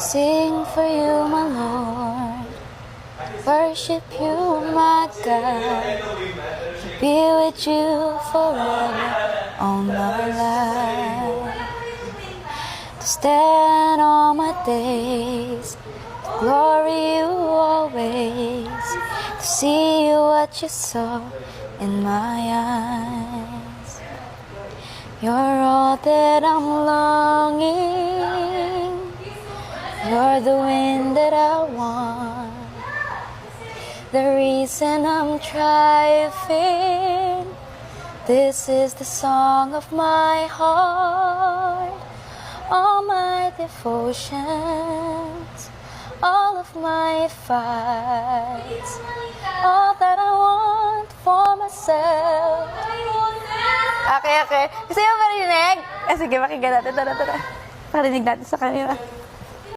Sing for you, my Lord. Worship you, my God. Be with you forever all my life. To stand all my days, to glory you always. To see what you saw in my eyes. You're all that I'm longing. You're the wind that I want. The reason I'm driving. This is the song of my heart. All my devotions, all of my fights, all that I want for myself. Okay, okay. Gusto niyo marinig? Eh, sige, pakinggan natin. Tara, tara. Parinig natin sa kanila.